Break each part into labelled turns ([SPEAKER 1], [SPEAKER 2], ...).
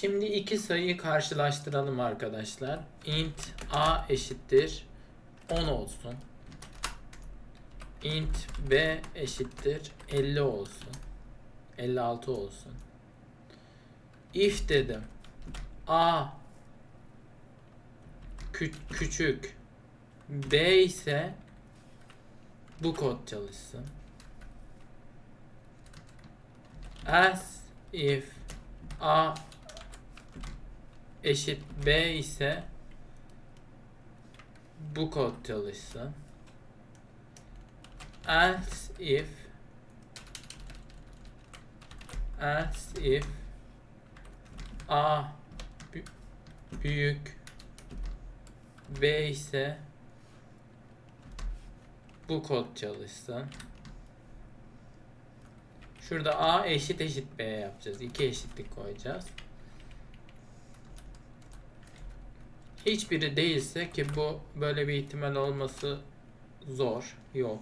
[SPEAKER 1] Şimdi iki sayıyı karşılaştıralım arkadaşlar. int a eşittir 10 olsun. int b eşittir 50 olsun. 56 olsun. if dedim. a kü- küçük b ise bu kod çalışsın. As if a eşit b ise bu kod çalışsın. Else if else if a bü- büyük b ise bu kod çalışsın. Şurada a eşit eşit b yapacağız. İki eşitlik koyacağız. Hiçbiri değilse ki bu böyle bir ihtimal olması zor. Yok.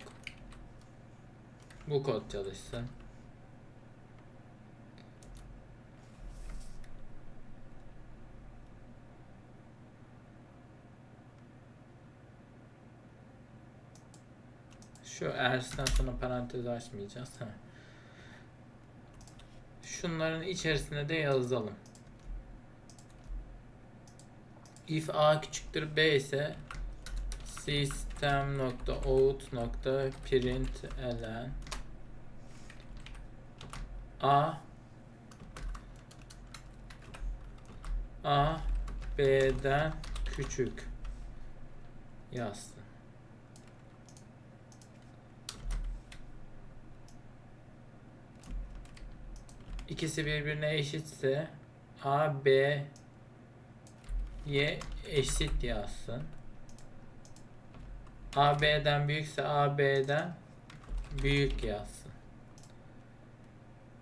[SPEAKER 1] Bu kod çalışsın. Şu else'den sonra parantez açmayacağız. Şunların içerisine de yazalım. If a küçüktür b ise system.out.println a. A b'den küçük. Yazsın. İkisi birbirine eşitse a b y eşit yazsın. A B'den büyükse A B'den büyük yazsın.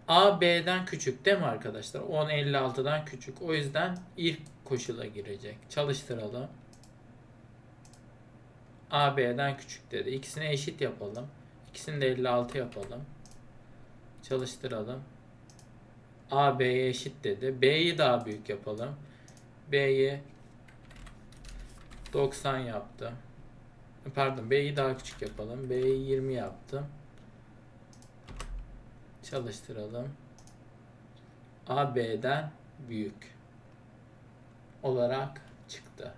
[SPEAKER 1] A B'den küçük değil mi arkadaşlar? 10 56'dan küçük. O yüzden ilk koşula girecek. Çalıştıralım. A B'den küçük dedi. İkisini eşit yapalım. İkisini de 56 yapalım. Çalıştıralım. A B'ye eşit dedi. B'yi daha büyük yapalım. B'yi 90 yaptım. Pardon B'yi daha küçük yapalım. B'yi 20 yaptım. Çalıştıralım. A B'den büyük olarak çıktı.